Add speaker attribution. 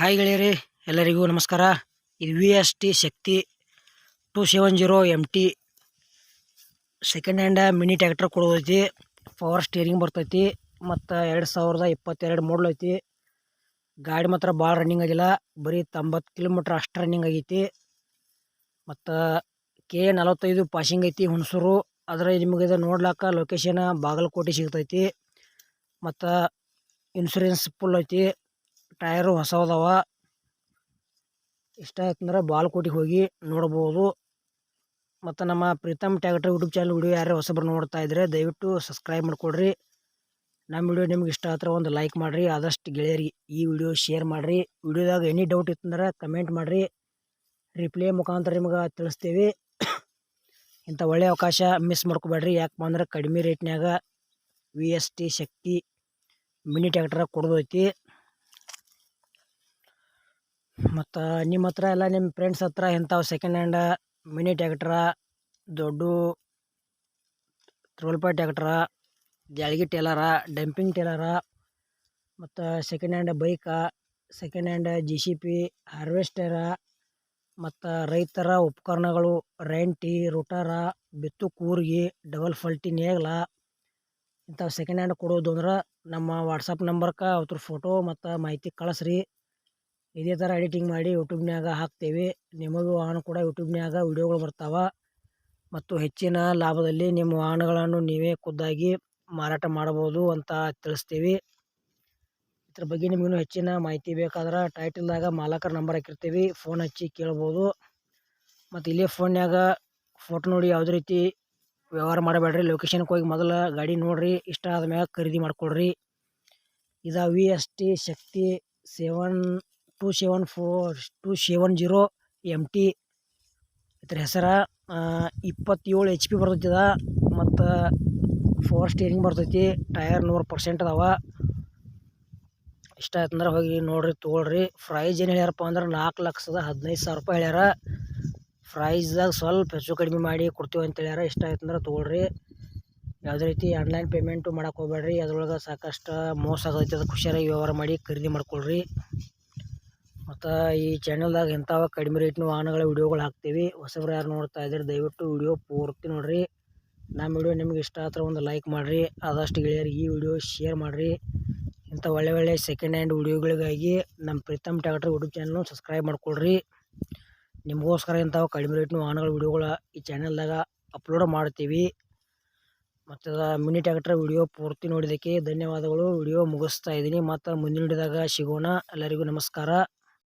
Speaker 1: Hi ಗೆಳೆಯರಿ, ಎಲ್ಲರಿಗೂ ನಮಸ್ಕಾರ. ಇದು V S T Shakti two seven zero M T second hand mini tractor ಕೊಡೋದೈತಿ. Power steering ಬರ್ತೈತಿ. ಮತ್ತು ಎರಡು ಸಾವಿರದ ಇಪ್ಪತ್ತೆರಡು ಮಾಡಲ್ ಐತಿ. ಗಾಡಿ ಮಾತ್ರ ಭಾಳ ರನ್ನಿಂಗ್ ಆಗಿಲ್ಲ. ಬರೀ ತೊಂಬತ್ತು ಕಿಲೋಮೀಟ್ರ್ ಅಷ್ಟು ರನ್ನಿಂಗ್ ಆಗೈತಿ. ಮತ್ತು ಕೆ ನಲವತ್ತೈದು ಪಾಸಿಂಗ್ ಐತಿ ಹುಣಸೂರು. ಅದರ ನಿಮಗೆ ಇದು ನೋಡ್ಲಾಕ ಲೊಕೇಶನ್ ಬಾಗಲಕೋಟೆ ಸಿಗ್ತೈತಿ. ಮತ್ತು ಇನ್ಶೂರೆನ್ಸ್ ಫುಲ್ ಐತಿ. ಟೈರು ಹೊಸವದವ. ಇಷ್ಟ ಆಯ್ತಂದ್ರೆ ಬಾಲ್ಕೋಟಿಗೆ ಹೋಗಿ ನೋಡ್ಬೋದು. ಮತ್ತು ನಮ್ಮ Pritam tractor YouTube channel video ಯಾರೇ ಹೊಸಬ್ರು ನೋಡ್ತಾ ಇದ್ದರೆ ದಯವಿಟ್ಟು ಸಬ್ಸ್ಕ್ರೈಬ್ ಮಾಡಿಕೊಡ್ರಿ. ನಮ್ಮ ವಿಡಿಯೋ ನಿಮ್ಗೆ ಇಷ್ಟ ಆದ್ರೆ ಒಂದು ಲೈಕ್ ಮಾಡಿರಿ, ಆದಷ್ಟು ಗೆಳೆಯರಿಗೆ ಈ ವಿಡಿಯೋ ಶೇರ್ ಮಾಡಿರಿ. ವಿಡಿಯೋದಾಗ ಎನಿ ಡೌಟ್ ಇತ್ತಂದ್ರೆ ಕಮೆಂಟ್ ಮಾಡಿರಿ. ರಿಪ್ಲೈ ಮುಖಾಂತರ ನಿಮ್ಗೆ ತಿಳಿಸ್ತೀವಿ. ಇಂಥ ಒಳ್ಳೆಯ ಅವಕಾಶ ಮಿಸ್ ಮಾಡ್ಕೋಬೇಡ್ರಿ. ಯಾಕಪ್ಪ ಅಂದ್ರೆ ಕಡಿಮೆ ರೇಟ್ನಾಗ V S T Shakti mini tractor ಕೊಡೋದೈತಿ. ಮತ್ತು ನಿಮ್ಮ ಹತ್ರ ಎಲ್ಲ ನಿಮ್ಮ ಫ್ರೆಂಡ್ಸ್ ಹತ್ರ ಇಂಥವು ಸೆಕೆಂಡ್ ಹ್ಯಾಂಡ ಮಿನಿ ಟ್ಯಾಕ್ಟ್ರ ದೊಡ್ಡ ತ್ರೋಲ್ಪ ಟ್ಯಾಕ್ಟ್ರ ಜಾಳ್ಗಿ ಟೇಲರ ಡಂಪಿಂಗ್ ಟೇಲರ ಮತ್ತು ಸೆಕೆಂಡ್ ಹ್ಯಾಂಡ್ ಬೈಕ second hand G C P ಹಾರ್ವೆಸ್ಟರ ಮತ್ತು ರೈತರ ಉಪಕರಣಗಳು ರೆಂಟಿ ರೋಟರ ಬಿತ್ತು ಕೂರ್ಗಿ ಡಬಲ್ ಫಲ್ಟಿ ನೇಗ್ಲ, ಇಂಥವು ಸೆಕೆಂಡ್ ಹ್ಯಾಂಡ್ ಕೊಡೋದು ಅಂದ್ರೆ ನಮ್ಮ ವಾಟ್ಸಪ್ ನಂಬರ್ಗೆ ಅವ್ರ ಫೋಟೋ ಮತ್ತು ಮಾಹಿತಿ ಕಳಿಸ್ರಿ. ಇದೇ ಥರ ಎಡಿಟಿಂಗ್ ಮಾಡಿ ಯೂಟ್ಯೂಬ್ನ್ಯಾಗ ಹಾಕ್ತೇವೆ. ನಿಮಗೂ ವಾಹನ ಕೂಡ ಯೂಟ್ಯೂಬ್ನ್ಯಾಗ ವಿಡಿಯೋಗಳು ಬರ್ತಾವೆ. ಮತ್ತು ಹೆಚ್ಚಿನ ಲಾಭದಲ್ಲಿ ನಿಮ್ಮ ವಾಹನಗಳನ್ನು ನೀವೇ ಖುದ್ದಾಗಿ ಮಾರಾಟ ಮಾಡ್ಬೋದು ಅಂತ ತಿಳಿಸ್ತೀವಿ. ಇದ್ರ ಬಗ್ಗೆ ನಿಮಗೂ ಹೆಚ್ಚಿನ ಮಾಹಿತಿ ಬೇಕಾದ್ರೆ ಟೈಟಲ್ದಾಗ ಮಾಲಕರ ನಂಬರ್ ಹಾಕಿರ್ತೀವಿ. ಫೋನ್ ಹಚ್ಚಿ ಕೇಳ್ಬೋದು. ಮತ್ತು ಇಲ್ಲೇ ಫೋನ್ಯಾಗ ಫೋಟೋ ನೋಡಿ ಯಾವುದೇ ರೀತಿ ವ್ಯವಹಾರ ಮಾಡಬೇಡ್ರಿ. ಲೊಕೇಶನ್ಗೆ ಹೋಗಿ ಮೊದಲು ಗಾಡಿ ನೋಡಿರಿ. ಇಷ್ಟ ಆದ್ಮ್ಯಾಗ ಖರೀದಿ ಮಾಡಿಕೊಡ್ರಿ ಇದು V S Shakti seven two seven four two seven zero M T ಇದ್ರ ಹೆಸರು ಇಪ್ಪತ್ತೇಳು ಎಚ್ ಪಿ ಬರ್ತೈತಿದ ಮತ್ತು ಫೋರ್ ಸ್ಟೇರಿಂಗ್ ಬರ್ತೈತಿ ಟಯರ್ ನೂರು ಪರ್ಸೆಂಟ್ ಅದಾವ. ಇಷ್ಟ ಆಯ್ತಂದ್ರೆ ಹೋಗಿ ನೋಡ್ರಿ, ತೊಗೊಳ್ರಿ. ಪ್ರೈಸ್ ಏನು ಹೇಳ್ಯಾರಪ್ಪ ಅಂದ್ರೆ ನಾಲ್ಕು ಲಕ್ಷದ ಹದಿನೈದು ಸಾವಿರ ರೂಪಾಯಿ ಹೇಳ್ಯಾರ. ಪ್ರೈಸ್ದಾಗ ಸ್ವಲ್ಪ ಹೆಚ್ಚು ಕಡಿಮೆ ಮಾಡಿ ಕೊಡ್ತೀವಿ ಅಂತ ಹೇಳ್ಯಾರ. ಇಷ್ಟ ಆಯ್ತಂದ್ರೆ ತೊಗೊಳ್ರಿ. ಯಾವುದೇ ರೀತಿ ಆನ್ಲೈನ್ ಪೇಮೆಂಟು ಮಾಡೋಕೆ ಹೋಗ್ಬೇಡ್ರಿ. ಅದ್ರೊಳಗೆ ಸಾಕಷ್ಟು ಮೋಸ ಆಗೈತೆ ಅದು ಖುಷಿಯಾಗಿ ವ್ಯವಹಾರ ಮಾಡಿ ಖರೀದಿ ಮಾಡ್ಕೊಳ್ರಿ. ಮತ್ತು ಈ ಚಾನಲ್ದಾಗ ಇಂಥವ ಕಡಿಮೆ ರೇಟ್ನ ವಾಹನಗಳ ವಿಡಿಯೋಗಳು ಹಾಕ್ತೀವಿ. ಹೊಸಬ್ರು ಯಾರು ನೋಡ್ತಾ ಇದ್ದೀರಿ, ದಯವಿಟ್ಟು ವಿಡಿಯೋ ಪೂರ್ತಿ ನೋಡಿರಿ. ನಮ್ಮ ವಿಡಿಯೋ ನಿಮ್ಗೆ ಇಷ್ಟ ಆದ್ರೆ ಒಂದು ಲೈಕ್ ಮಾಡಿರಿ. ಆದಷ್ಟು ಗೆಳೆಯರಿಗೆ ಈ ವಿಡಿಯೋ ಶೇರ್ ಮಾಡಿರಿ. ಇಂಥ ಒಳ್ಳೆ ಒಳ್ಳೆ ಸೆಕೆಂಡ್ ಹ್ಯಾಂಡ್ ವಿಡಿಯೋಗಳಿಗಾಗಿ ನಮ್ಮ ಪ್ರೀತಮ್ ಟ್ಯಾಕ್ಟ್ರ್ ಯೂಟ್ಯೂಬ್ ಚಾನಲ್ನು ಸಬ್ಸ್ಕ್ರೈಬ್ ಮಾಡ್ಕೊಳ್ರಿ. ನಿಮಗೋಸ್ಕರ ಇಂಥವು ಕಡಿಮೆ ರೇಟ್ನ ವಾಹನಗಳ ವಿಡಿಯೋಗಳ ಈ ಚಾನಲ್ದಾಗ ಅಪ್ಲೋಡ್ ಮಾಡ್ತೀವಿ. ಮತ್ತು ಮಿನಿ ಟ್ಯಾಕ್ಟ್ರ್ ವಿಡಿಯೋ ಪೂರ್ತಿ ನೋಡಿದ್ದಕ್ಕೆ ಧನ್ಯವಾದಗಳು. ವಿಡಿಯೋ ಮುಗಿಸ್ತಾ ಇದ್ದೀನಿ. ಮತ್ತು ಮುಂದಿನ ಹಿಡಿದಾಗ ಸಿಗೋಣ. ಎಲ್ಲರಿಗೂ ನಮಸ್ಕಾರ.